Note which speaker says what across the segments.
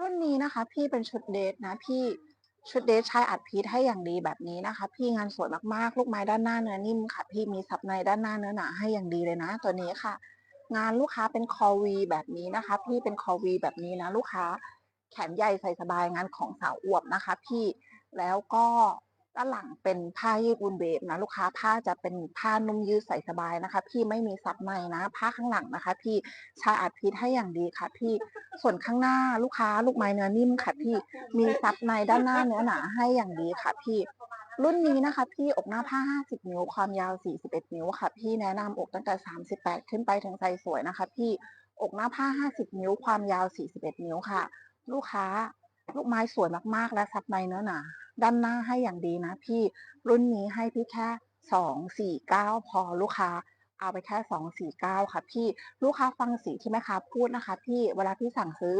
Speaker 1: รุ่นนี้นะคะ พี่เป็นชุดเดทนะ พี่ชุดเดทใช้อัดพีทให้อย่างดีแบบนี้นะคะ พี่งานสวยมากๆ ลูกไม้ด้านหน้าเนื้อนิ่มค่ะ พี่มีซับในด้านหน้าเนื้อหนาให้อย่างดีเลยนะ ตัวนี้ค่ะ งานลูกค้าเป็นคอวีแบบนี้นะคะ พี่เป็นคอวีแบบนี้นะ ลูกค้าแขนใหญ่ใส่สบายงานของสาวอวบนะคะ พี่แล้วก็ ด้านหลังเป็นผ้ายืดอุนเบฟนะลูกค้าผ้าจะเป็นผ้านุ่มยืดใส่สบายนะคะ พี่ไม่มีซับในนะ ผ้าข้างหลังนะคะ พี่ช้อัดพีทให้อย่างดีค่ะ พี่ส่วนข้างหน้าลูกค้าลูกไม้เนื้อนิ่มค่ะ พี่มีซับในด้านหน้าเนื้อหนาให้อย่างดีค่ะ พี่รุ่นนี้นะคะ พี่อกหน้าผ้า 50 นิ้ว ความยาว 41 นิ้วค่ะ พี่แนะนำอกตั้งแต่ 38 ขึ้นไปถึงไซส์สวยนะคะ พี่อกหน้าผ้า 50 นิ้ว ความยาว 41 นิ้วค่ะ ลูกค้า ลูกไม้สวยมากๆ และซับในเนื้อหนา ด้านหน้าให้อย่างดีนะพี่ รุ่นนี้ให้พี่แค่249พอลูกค้า เอาไปแค่249ค่ะพี่ ลูกค้าฟังสีที่แม่ค้าพูดนะคะ พี่ เวลาพี่สั่งซื้อ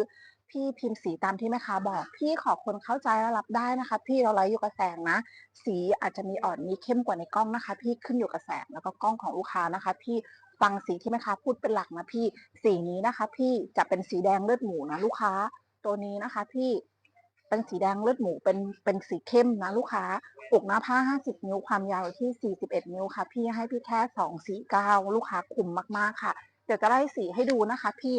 Speaker 1: พี่พิมพ์สีตามที่แม่ค้าบอก พี่ขอคนเข้าใจและรับได้นะคะ พี่เราไลฟ์อยู่กับแสงนะ สีอาจจะมีอ่อนมีเข้มกว่าในกล้องนะคะ พี่ขึ้นอยู่กับแสงแล้วก็กล้องของลูกค้านะคะ พี่ฟังสีที่แม่ค้าพูดเป็นหลักนะพี่ สีนี้นะคะ พี่จะเป็นสีแดงเลือดหมูนะลูกค้า ตัวนี้นะคะ พี่ เป็นสีแดงเลือดหมูเป็นเป็นสีเข้มนะลูกค้าอกหน้าผ้า 50 นิ้วความยาวที่ 41 นิ้วค่ะ พี่ให้พี่แค่ 249 ลูกค้าคุมมากๆค่ะ เดี๋ยวจะไล่สีให้ดูนะคะ พี่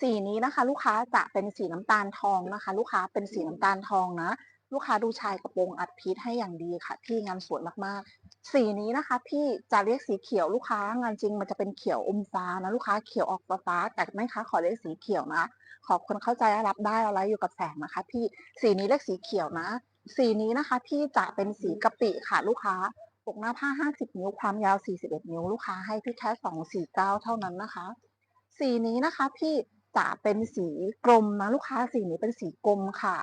Speaker 1: สีนี้นะคะ ลูกค้าจะเป็นสีน้ำตาลทองนะคะ ลูกค้าเป็นสีน้ำตาลทองนะ ลูกค้าดูชายกระโปรงอัดพีทให้อย่างดีค่ะ พี่งานสวยมากๆ สีนี้นะคะ พี่จะเรียกสีเขียวลูกค้างานจริง มันจะเป็นเขียวอมฟ้านะลูกค้าเขียวออกฟ้าแต่ไม่ค้าขอเรียกสีเขียวนะขอบคนเข้าใจรับได้อะไรอยู่กับแสงนะคะ พี่สีนี้เรียกสีเขียวนะ สีนี้นะคะ พี่จะเป็นสีกะปิค่ะลูกค้าอกหน้าผ้า 50 นิ้วความยาว 41 นิ้วลูกค้าให้พี่แค่ 249 เท่านั้นนะคะ สีนี้นะคะ พี่จะเป็นสีกลมนะลูกค้าสีนี้เป็นสีกลมค่ะ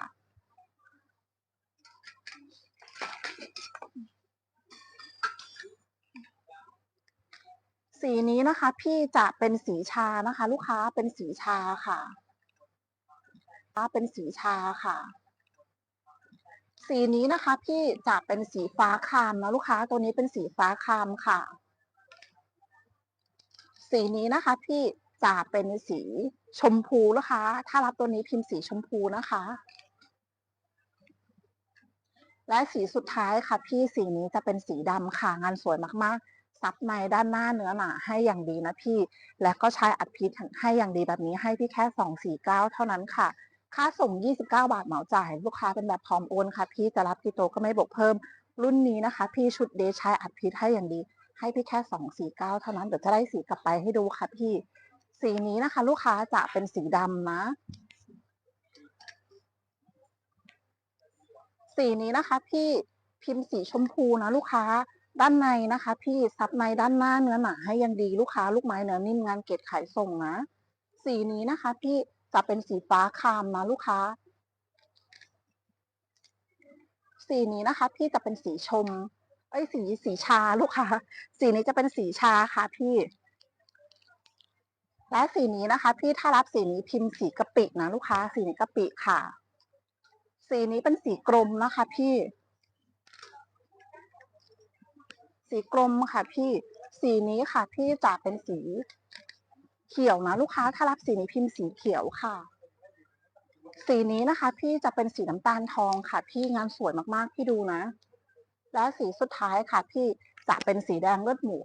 Speaker 1: สีนี้นะคะ พี่จะเป็นสีชานะคะ ลูกค้าเป็นสีชาค่ะเป็นสีชาค่ะ สีนี้นะคะพี่จะเป็นสีฟ้าคามนะลูกค้าตัวนี้เป็นสีฟ้าคามค่ะ สีนี้นะคะ พี่จะเป็นสีชมพูนะคะ ถ้ารับตัวนี้พิมพ์สีชมพูนะคะ และสีสุดท้ายค่ะ พี่สีนี้จะเป็นสีดำค่ะ งานสวยมากๆ ซับในด้านหน้าเนื้อหนาให้อย่างดีนะพี่ และก็ใช้อัดพีทให้อย่างดีแบบนี้ให้พี่แค่ 249 เท่านั้นค่ะ ค่าส่ง 29 บาทเหมาจ่าย ลูกค้าเป็นแบบพร้อมโอนค่ะ พี่จะรับที่โตก็ไม่บวกเพิ่ม รุ่นนี้นะคะ พี่ชุดเดชใช้อัดพีทให้อย่างดี ให้พี่แค่ 249 เท่านั้นเดี๋ยวจะได้สีกลับไปให้ดูค่ะพี่ สีนี้นะคะ ลูกค้าจะเป็นสีดำนะสีนี้นะคะ พี่พิมพ์สีชมพูนะลูกค้า ด้านในนะคะ พี่ซับในด้านหน้าเนื้อหนาให้ยังดีลูกค้าลูกไม้เนื้อนิ่มงานเกตขายส่งนะ สีนี้นะคะ พี่จะเป็นสีฟ้าคามนะลูกค้า สีนี้นะคะ พี่จะเป็นสีชมเอ้สีสีชาลูกค้า สีนี้จะเป็นสีชาค่ะพี่ และสีนี้นะคะ พี่ถ้ารับสีนี้พิมพ์สีกะปินะลูกค้า สีนี้กะปิค่ะ สีนี้เป็นสีกลมนะคะ พี่ สีกลมค่ะพี่สีนี้ค่ะ พี่จะเป็นสีเขียวนะลูกค้าถ้ารับสีนี้พิมพ์สีเขียวค่ะ สีนี้นะคะ พี่จะเป็นสีน้ำตาลทองค่ะ พี่งานสวยมากๆพี่ดูนะ และสีสุดท้ายค่ะ พี่จะเป็นสีแดงเลือดหมู